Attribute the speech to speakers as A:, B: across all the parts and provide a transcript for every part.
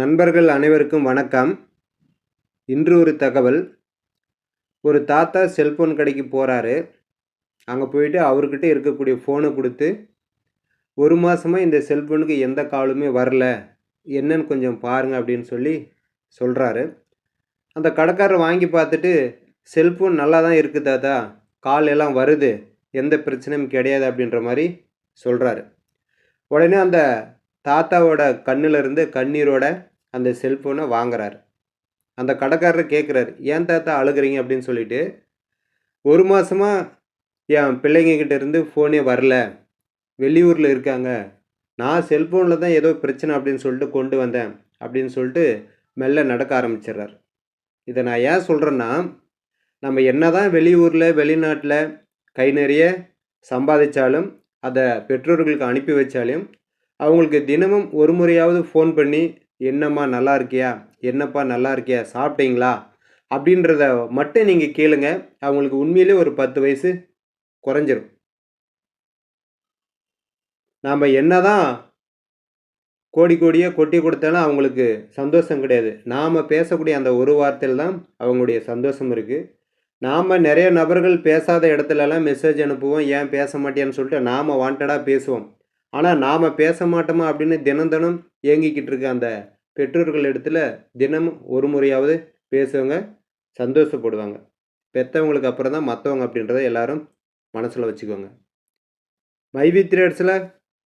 A: நண்பர்கள் அனைவருக்கும் வணக்கம். இன்று ஒரு தகவல். ஒரு தாத்தா செல்ஃபோன் கடைக்கு போகிறாரு அங்கே போயிட்டு அவர்கிட்ட இருக்கக்கூடிய ஃபோனை கொடுத்து ஒரு மாதமாக இந்த செல்ஃபோனுக்கு எந்த காலுமே வரல. என்னன்னு கொஞ்சம் பாருங்கள் அப்படின்னு சொல்லி சொல்கிறாரு அந்த கடைக்காரர் வாங்கி பார்த்துட்டு செல்ஃபோன் நல்லா தான் இருக்குது தாத்தா. கால் எல்லாம் வருது. எந்த பிரச்சனையும் கிடையாது அப்படின்ற மாதிரி சொல்கிறாரு உடனே அந்த தாத்தாவோட கண்ணிலிருந்து கண்ணீரோட அந்த செல்ஃபோனை வாங்குறாரு. அந்த கடைக்காரர் கேட்குறாரு ஏன் தாத்தா அழுகுறீங்க? அப்படின்னு சொல்லிட்டு ஒரு மாதமாக என் பிள்ளைங்கக்கிட்ட இருந்து ஃபோனே வரல. வெளியூரில் இருக்காங்க. நான் செல்ஃபோனில் தான் ஏதோ பிரச்சனை அப்படின்னு சொல்லிட்டு கொண்டு வந்தேன். அப்படின்னு சொல்லிட்டு மெல்ல நடக்க ஆரம்பிச்சிடுறார். இதை நான் ஏன் சொல்கிறேன்னா நம்ம என்ன தான் வெளியூரில் வெளிநாட்டில் கை நிறைய சம்பாதிச்சாலும் அதை பெற்றோர்களுக்கு அனுப்பி வச்சாலும் அவங்களுக்கு தினமும் ஒரு முறையாவது ஃபோன் பண்ணி என்னம்மா நல்லா இருக்கியா? என்னப்பா நல்லா இருக்கியா? சாப்பிட்டீங்களா? அப்படின்றத மட்டும் நீங்கள் கேளுங்க. அவங்களுக்கு உண்மையிலே ஒரு பத்து வயசு குறைஞ்சிரும். நாம் என்ன தான் கோடி கோடியாக கொட்டி கொடுத்தாலும் அவங்களுக்கு சந்தோஷம் கிடையாது. நாம் பேசக்கூடிய அந்த ஒரு வார்த்தையில் தான் அவங்களுடைய சந்தோஷம் இருக்குது நாம் நிறைய நபர்கள் பேசாத இடத்துலலாம் மெசேஜ் அனுப்புவோம். ஏன் பேச மாட்டேன்னு சொல்லிட்டு நாம் வாண்டடாக பேசுவோம். ஆனால் நாம் பேச மாட்டோமா அப்படின்னு தினம் தினம் இயங்கிக்கிட்டு இருக்க அந்த பெற்றோர்கள் இடத்துல தினமும் ஒரு முறையாவது பேசுவங்க சந்தோஷப்படுவாங்க. பெற்றவங்களுக்கு அப்புறம் தான் மற்றவங்க அப்படின்றத எல்லாரும் மனசில் வச்சுக்கோங்க மைவி த்ரேட்ஸில்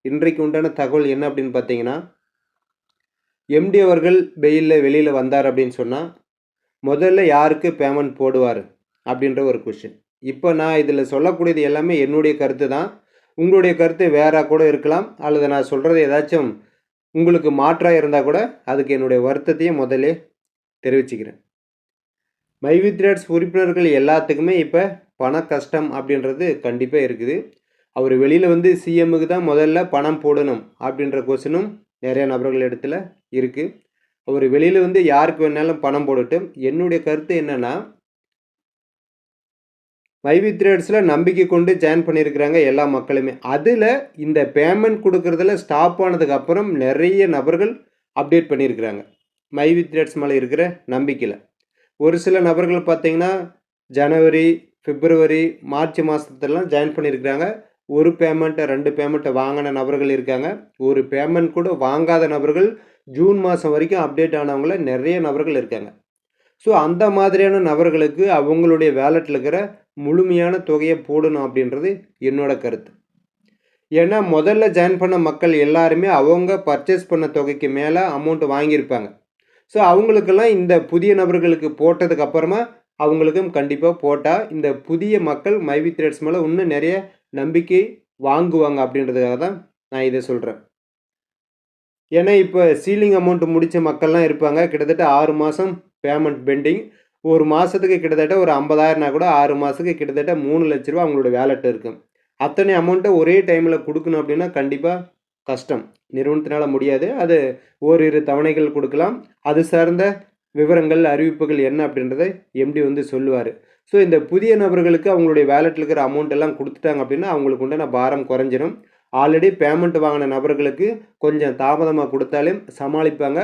A: இன்றைக்கு உண்டான தகவல் என்ன அப்படின்னு பார்த்தீங்கன்னா எம்டி அவர்கள் வெயிலில் வெளியில் வந்தார் அப்படின்னு சொன்னால் முதல்ல யாருக்கு பேமெண்ட் போடுவார்? அப்படின்ற ஒரு கொஷின் இப்போ நான் இதில் சொல்லக்கூடியது எல்லாமே என்னுடைய கருத்து தான். உங்களுடைய கருத்து வேறாக கூட இருக்கலாம் அல்லது நான் சொல்கிறது ஏதாச்சும் உங்களுக்கு மாற்றாக இருந்தால் கூட அதுக்கு என்னுடைய வருத்தத்தையும் முதல்ல தெரிவிச்சுக்கிறேன். மைவி த்ரேட்ஸ் உறுப்பினர்கள் எல்லாத்துக்குமே இப்போ பண கஷ்டம் அப்படின்றது கண்டிப்பாக இருக்குது. அவர் வெளியில் வந்து சிஎம்முக்கு தான் முதல்ல பணம் போடணும் அப்படின்ற கொஸ்டினும் நிறைய நபர்கள் இடத்துல இருக்குது அவர் வெளியில் வந்து யாருக்கு வேணாலும் பணம் போடட்டும். என்னுடைய கருத்து என்னென்னா மைவி த்ரேட்ஸில் நம்பிக்கை கொண்டு ஜாயின் பண்ணியிருக்கிறாங்க எல்லா மக்களுமே. அதில் இந்த பேமெண்ட் கொடுக்குறதுல ஸ்டாப் ஆனதுக்கப்புறம் நிறைய நபர்கள் அப்டேட் பண்ணியிருக்கிறாங்க. மைவி த்ரேட்ஸ் மேலே இருக்கிற நம்பிக்கையில். ஒரு சில நபர்கள் பார்த்தீங்கன்னா ஜனவரி பிப்ரவரி மார்ச் மாதத்துலலாம் ஜாயின் பண்ணியிருக்கிறாங்க. ஒரு பேமெண்ட்டை ரெண்டு பேமெண்ட்டை வாங்கின நபர்கள் இருக்காங்க. ஒரு பேமெண்ட் கூட வாங்காத நபர்கள் ஜூன் மாதம் வரைக்கும் அப்டேட் ஆனவங்கள நிறைய நபர்கள் இருக்காங்க. ஸோ அந்த மாதிரியான நபர்களுக்கு அவங்களுடைய வேலெட்டில் இருக்கிற முழுமையான தொகையை போடணும் அப்படின்றது என்னோட கருத்து. ஏன்னா முதல்ல ஜாயின் பண்ண மக்கள் எல்லாருமே அவங்க பர்ச்சேஸ் பண்ண தொகைக்கு மேலே அமௌண்ட் வாங்கியிருப்பாங்க. ஸோ அவங்களுக்கெல்லாம் இந்த புதிய நபர்களுக்கு போட்டதுக்கு அப்புறமா அவங்களுக்கும் கண்டிப்பாக போட்டால் இந்த புதிய மக்கள் மைவி த்ரெட்ஸ் மேலே இன்னும் நிறைய நம்பிக்கை வாங்குவாங்க அப்படின்றதுக்காக தான் நான் இதை சொல்கிறேன் ஏன்னா இப்போ சீலிங் அமௌண்ட் முடித்த மக்கள்லாம் இருப்பாங்க. கிட்டத்தட்ட ஆறு மாதம் பேமெண்ட் பெண்டிங். ஒரு மாதத்துக்கு கிட்டத்தட்ட ஒரு ஐம்பதாயிரம்னா கூட ஆறு மாதத்துக்கு கிட்டத்தட்ட மூணு லட்ச ரூபா அவங்களோட வேலெட் இருக்கும் அத்தனை அமௌண்ட்டை ஒரே டைமில் கொடுக்கணும் அப்படின்னா கண்டிப்பாக கஷ்டம். நிறுவனத்தினால் முடியாது. அது ஓரிரு தவணைகள் கொடுக்கலாம். அது சார்ந்த விவரங்கள் அறிவிப்புகள் என்ன அப்படின்றத எம்டி வந்து சொல்லுவார். ஸோ இந்த புதிய நபர்களுக்கு அவங்களுடைய வேலெட்டில் இருக்கிற அமௌண்ட் எல்லாம் கொடுத்துட்டாங்க அப்படின்னா அவங்களுக்கு உண்டான பாரம் குறைஞ்சிரும். ஆல்ரெடி பேமெண்ட் வாங்கின நபர்களுக்கு கொஞ்சம் தாமதமாக கொடுத்தாலும் சமாளிப்பாங்க.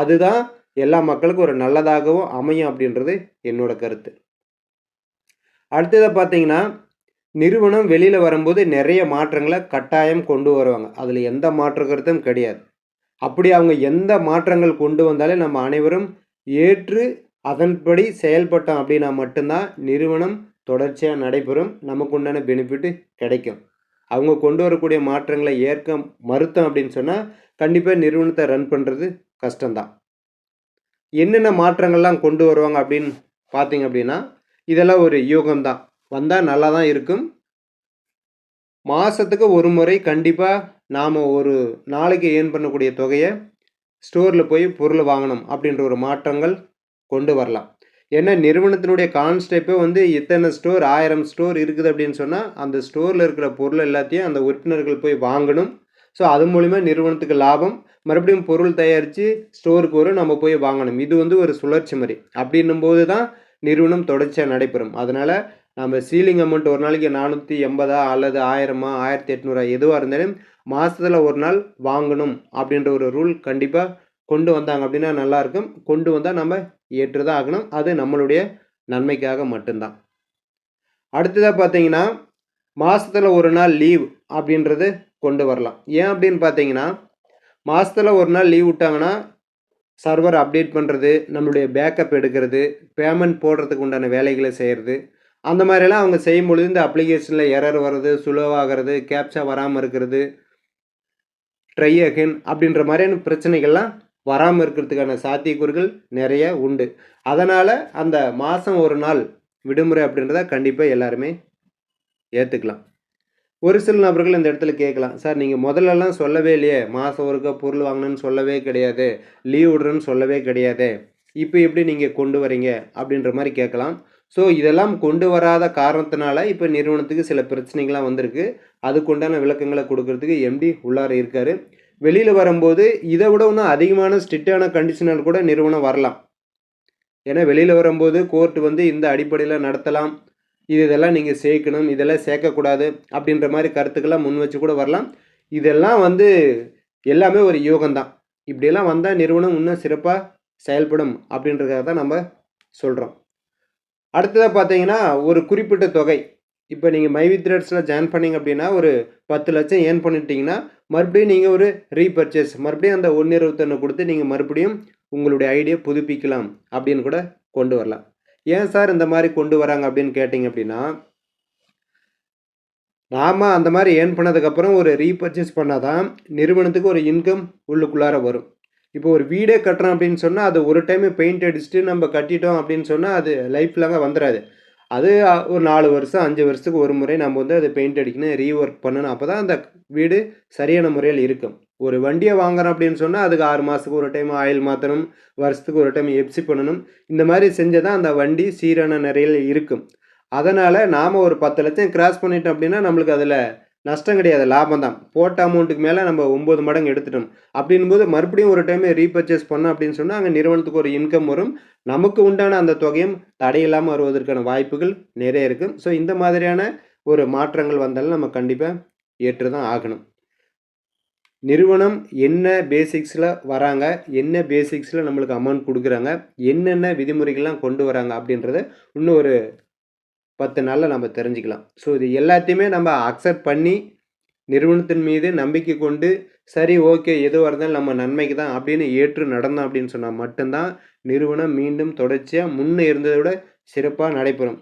A: அதுதான் எல்லா மக்களுக்கும் ஒரு நல்லதாகவும் அமையும் அப்படின்றது என்னோட கருத்து. அடுத்ததை பார்த்தீங்கன்னா நிறுவனம் வெளியில் வரும்போது நிறைய மாற்றங்களை கட்டாயம் கொண்டு வருவாங்க. அதில் எந்த மாற்று கருத்தும் கிடையாது. அப்படி அவங்க எந்த மாற்றங்கள் கொண்டு வந்தாலே நம்ம அனைவரும் ஏற்று அதன்படி செயல்பட்டோம் அப்படின்னா மட்டும்தான் நிறுவனம் தொடர்ச்சியாக நடைபெறும். நமக்கு உண்டான பெனிஃபிட்டு கிடைக்கும். அவங்க கொண்டு வரக்கூடிய மாற்றங்களை ஏற்க மறுத்தோம் அப்படின்னு சொன்னால் கண்டிப்பாக நிறுவனத்தை ரன் பண்ணுறது கஷ்டம்தான். என்னென்ன மாற்றங்கள்லாம் கொண்டு வருவாங்க அப்படின்னு பார்த்தீங்க அப்படின்னா இதெல்லாம் ஒரு யூகம்தான். வந்தால் நல்லா தான் இருக்கும். மாதத்துக்கு ஒரு முறை கண்டிப்பாக நாம் ஒரு நாளைக்கு ஏர்ன் பண்ணக்கூடிய தொகையை ஸ்டோரில் போய் பொருள் வாங்கணும் அப்படின்ற ஒரு மாற்றங்கள் கொண்டு வரலாம். ஏன்னா நிறுவனத்தினுடைய கான்ஸ்டெப்பே வந்து இத்தனை ஸ்டோர் ஆயிரம் ஸ்டோர் இருக்குது அப்படின்னு சொன்னால் அந்த ஸ்டோரில் இருக்கிற பொருள் எல்லாத்தையும் அந்த உறுப்பினர்கள் போய் வாங்கணும். ஸோ அது மூலிமா நிறுவனத்துக்கு லாபம். மறுபடியும் பொருள் தயாரித்து ஸ்டோருக்கு வரும் நம்ம போய் வாங்கணும். இது வந்து ஒரு சுழற்சி மாதிரி. அப்படின்னும் போது தான் நிறுவனம் தொடர்ச்சியாக நடைபெறும். அதனால் நம்ம சீலிங் அமௌண்ட் ஒரு நாளைக்கு நானூற்றி எண்பதா அல்லது ஆயிரமா ஆயிரத்தி எட்நூறா எதுவாக இருந்தாலும் மாதத்தில் ஒரு நாள் வாங்கணும் அப்படின்ற ஒரு ரூல் கண்டிப்பாக கொண்டு வந்தாங்க அப்படின்னா நல்லாயிருக்கும் கொண்டு வந்தால் நம்ம ஏற்று தான் ஆகணும். அது நம்மளுடைய நன்மைக்காக மட்டும்தான். அடுத்ததாக பார்த்தீங்கன்னா மாதத்தில் ஒரு நாள் லீவ் அப்படின்றது கொண்டு வரலாம். ஏன் அப்படின்னு பார்த்தீங்கன்னா மாதத்தில் ஒரு நாள் லீவ் விட்டாங்கன்னா சர்வர் அப்டேட் பண்ணுறது நம்மளுடைய பேக்கப் எடுக்கிறது பேமெண்ட் போடுறதுக்கு உண்டான வேலைகளை செய்கிறது அந்த மாதிரிலாம் அவங்க செய்யும் பொழுது இந்த அப்ளிகேஷனில் எரர் வர்றது சுலோவாகிறது கேப்சா வராமல் இருக்கிறது ட்ரை அகென் அப்படின்ற மாதிரியான பிரச்சனைகள்லாம் வராமல் இருக்கிறதுக்கான சாத்தியக்கூறுகள் நிறைய உண்டு. அதனால் அந்த மாதம் ஒரு நாள் விடுமுறை அப்படின்றத கண்டிப்பாக எல்லாருமே ஏற்றுக்கலாம் ஒரு சில நபர்கள் இந்த இடத்துல கேட்கலாம். சார் நீங்கள் முதல்லலாம் சொல்லவே இல்லையே. மாதம் ஒருக்கா பொருள் வாங்கணும்னு சொல்லவே கிடையாது. லீவ் விடுறேன்னு சொல்லவே கிடையாது. இப்போ எப்படி நீங்கள் கொண்டு வரீங்க? அப்படின்ற மாதிரி கேட்கலாம். ஸோ இதெல்லாம் கொண்டு வராத காரணத்தினால இப்போ நிறுவனத்துக்கு சில பிரச்சனைகள்லாம் வந்திருக்கு. அதுக்குண்டான விளக்கங்களை கொடுக்கறதுக்கு எம்டி உள்ளார இருக்கார். வெளியில் வரும்போது இதை விட இன்னும் அதிகமான ஸ்ட்ரிக்டான கண்டிஷனால் கூட நிறுவனம் வரலாம். ஏன்னா வெளியில் வரும்போது கோர்ட் வந்து இந்த அடிப்படையில் நடத்தலாம். இது இதெல்லாம் நீங்கள் சேர்க்கணும் இதெல்லாம் சேர்க்கக்கூடாது அப்படின்ற மாதிரி கருத்துக்கெல்லாம் முன் வச்சு கூட வரலாம். இதெல்லாம் வந்து எல்லாமே ஒரு யோகம்தான். இப்படியெல்லாம் வந்தால் நிறுவனம் இன்னும் சிறப்பாக செயல்படும் அப்படின்றதுக்காக தான் நம்ம சொல்கிறோம் அடுத்ததாக பார்த்தீங்கன்னா ஒரு குறிப்பிட்ட தொகை. இப்போ நீங்கள் மைவி த்ரெட்ஸில் ஜாயின் பண்ணீங்க அப்படின்னா ஒரு பத்து லட்சம் ஏர்ன் பண்ணிட்டீங்கன்னா மறுபடியும் நீங்கள் ஒரு ரீபர்ச்சேஸ் மறுபடியும் அந்த ஒன்று இருபத்தொன்று கொடுத்து நீங்கள் மறுபடியும் உங்களுடைய ஐடியா புதுப்பிக்கலாம் அப்படின்னு கூட கொண்டு வரலாம். ஏன் சார் இந்த மாதிரி கொண்டு வராங்க அப்படின்னு கேட்டிங்க அப்படின்னா நாம் அந்த மாதிரி ஏர்ன் பண்ணதுக்கப்புறம் ஒரு ரீபர்ச்சேஸ் பண்ணால் தான் நிறுவனத்துக்கு ஒரு இன்கம் உள்ளுக்குள்ளார வரும். இப்போ ஒரு வீடே கட்டுறோம் அப்படின்னு சொன்னால் அது ஒரு டைம் பெயிண்ட் அடிச்சுட்டு நம்ம கட்டிட்டோம் அப்படின்னு சொன்னால் அது லைஃப் லாங்காக வந்துடாது அது ஒரு நாலு வருஷம் அஞ்சு வருஷத்துக்கு ஒரு முறை நம்ம வந்து அதை பெயிண்ட் அடிக்கணும் ரீஒர்க் பண்ணணும். அப்போ தான் அந்த வீடு சரியான முறையில் இருக்கும். ஒரு வண்டியை வாங்குறோம் அப்படின்னு சொன்னால் அதுக்கு ஆறு மாதத்துக்கு ஒரு டைம் ஆயில் மாற்றணும் வருஷத்துக்கு ஒரு டைம் எப்சி பண்ணணும். இந்த மாதிரி செஞ்சால் தான் அந்த வண்டி சீரான நிறையில் இருக்கும். அதனால் நாம் ஒரு பத்து லட்சம் கிராஸ் பண்ணிட்டோம் அப்படின்னா நம்மளுக்கு அதில் நஷ்டம் கிடையாது லாபம் தான். போட்ட அமௌண்ட்டுக்கு மேலே நம்ம ஒம்பது மடங்கு எடுத்துட்டோம். அப்படின்போது மறுபடியும் ஒரு டைம் ரீபர்ச்சேஸ் பண்ணோம் அப்படின்னு சொன்னால் அங்கே நிறுவனத்துக்கு ஒரு இன்கம் வரும். நமக்கு உண்டான அந்த தொகையும் தடையில்லாமல் வருவதற்கான வாய்ப்புகள் நிறைய இருக்குது ஸோ இந்த மாதிரியான ஒரு மாற்றங்கள் வந்தாலும் நம்ம கண்டிப்பாக ஏற்று தான் ஆகணும். நிறுவனம் என்ன பேசிக்ஸில் வராங்க என்ன பேசிக்ஸில் நம்மளுக்கு அமௌண்ட் கொடுக்குறாங்க என்னென்ன விதிமுறைகள்லாம் கொண்டு வராங்க அப்படின்றத இன்னும் ஒரு பத்து நாளில் நம்ம தெரிஞ்சுக்கலாம். ஸோ இது எல்லாத்தையுமே நம்ம அக்செப்ட் பண்ணி நிறுவனத்தின் மீது நம்பிக்கை கொண்டு சரி ஓகே எதுவாக இருந்தாலும் நம்ம நன்மைக்கு தான் அப்படின்னு ஏற்று நடந்தோம் அப்படின்னு சொன்னால் மட்டும்தான் நிறுவனம் மீண்டும் தொடர்ச்சியாக முன்னே இருந்ததை விட சிறப்பாக நடைபெறும்.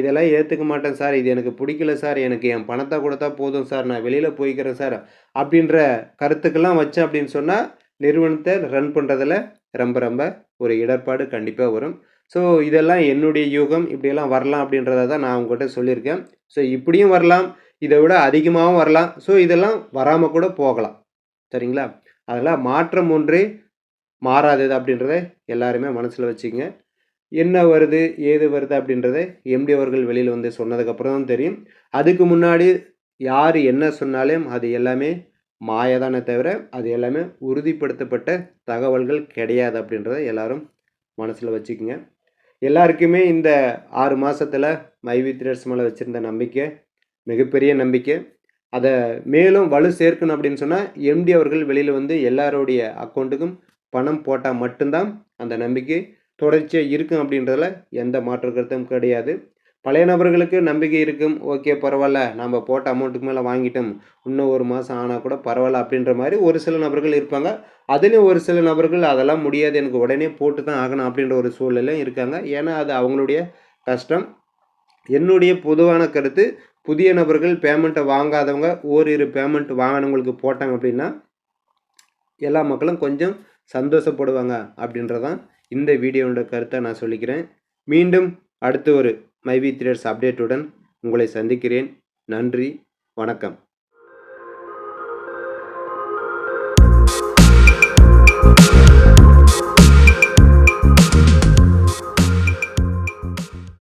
A: இதெல்லாம் ஏற்றுக்க மாட்டேன் சார். இது எனக்கு பிடிக்கல சார். எனக்கு என் பணத்தை கொடுத்தா போதும் சார். நான் வெளியில் போய்க்கிறேன் சார். அப்படின்ற கருத்துக்கெல்லாம் வச்சேன் அப்படின்னு சொன்னால் நிறுவனத்தை ரன் பண்ணுறதில் ரொம்ப ரொம்ப ஒரு இடர்பாடு கண்டிப்பாக வரும். ஸோ இதெல்லாம் என்னுடைய யூகம். இப்படியெல்லாம் வரலாம் அப்படின்றத தான் நான் உங்கள்கிட்ட சொல்லியிருக்கேன். ஸோ இப்படியும் வரலாம். இதை விட அதிகமாகவும் வரலாம். ஸோ இதெல்லாம் வராமல் கூட போகலாம். சரிங்களா? அதெல்லாம் மாற்றம் ஒன்றே மாறாதது அப்படின்றத எல்லாருமே மனசில் வச்சுக்கங்க. என்ன வருது ஏது வருது அப்படின்றத எம்டி அவர்கள் வெளியில் வந்து சொன்னதுக்கப்புறம் தான் தெரியும். அதுக்கு முன்னாடி யார் என்ன சொன்னாலும் அது எல்லாமே மாயதானே தவிர அது எல்லாமே உறுதிப்படுத்தப்பட்ட தகவல்கள் கிடையாது அப்படின்றத எல்லாரும் மனசில் வச்சுக்கோங்க. எல்லாருக்குமே இந்த ஆறு மாதத்தில் மைவி த்ரேட்ஸ் மேலே வச்சுருந்த நம்பிக்கை மிகப்பெரிய நம்பிக்கை. அதை மேலும் வலு சேர்க்கணும் அப்படின்னு சொன்னால் எம்டி அவர்கள் வெளியில் வந்து எல்லாருடைய அக்கௌண்ட்டுக்கும் பணம் போட்டால் மட்டும்தான் அந்த நம்பிக்கை. தொடர்ச்சியாக இருக்கும் அப்படின்றதுல எந்த மாற்று கருத்தும் கிடையாது. பழைய நபர்களுக்கு நம்பிக்கை இருக்கும். ஓகே பரவாயில்ல. நம்ம போட்ட அமௌண்ட்டுக்கு மேலே வாங்கிட்டோம். இன்னும் ஒரு மாதம் ஆனால் கூட பரவாயில்ல அப்படின்ற மாதிரி ஒரு சில நபர்கள் இருப்பாங்க. அதுலேயும் ஒரு சில நபர்கள் அதெல்லாம் முடியாது. எனக்கு உடனே போட்டு தான் ஆகணும் அப்படின்ற ஒரு சூழ்நிலையும் இருக்காங்க. ஏன்னா அது அவங்களுடைய கஷ்டம். என்னுடைய பொதுவான கருத்து புதிய நபர்கள் பேமெண்ட்டை வாங்காதவங்க ஓரிரு பேமெண்ட் வாங்கினவங்களுக்கு போட்டாங்க அப்படின்னா எல்லா மக்களும் கொஞ்சம் சந்தோஷப்படுவாங்க அப்படின்றதான் இந்த வீடியோவோட கருத்தை நான் சொல்லிக்கிறேன். மீண்டும் அடுத்து ஒரு மைவி த்ரேட்ஸ் அப்டேட்டுடன் உங்களை சந்திக்கிறேன். நன்றி வணக்கம்.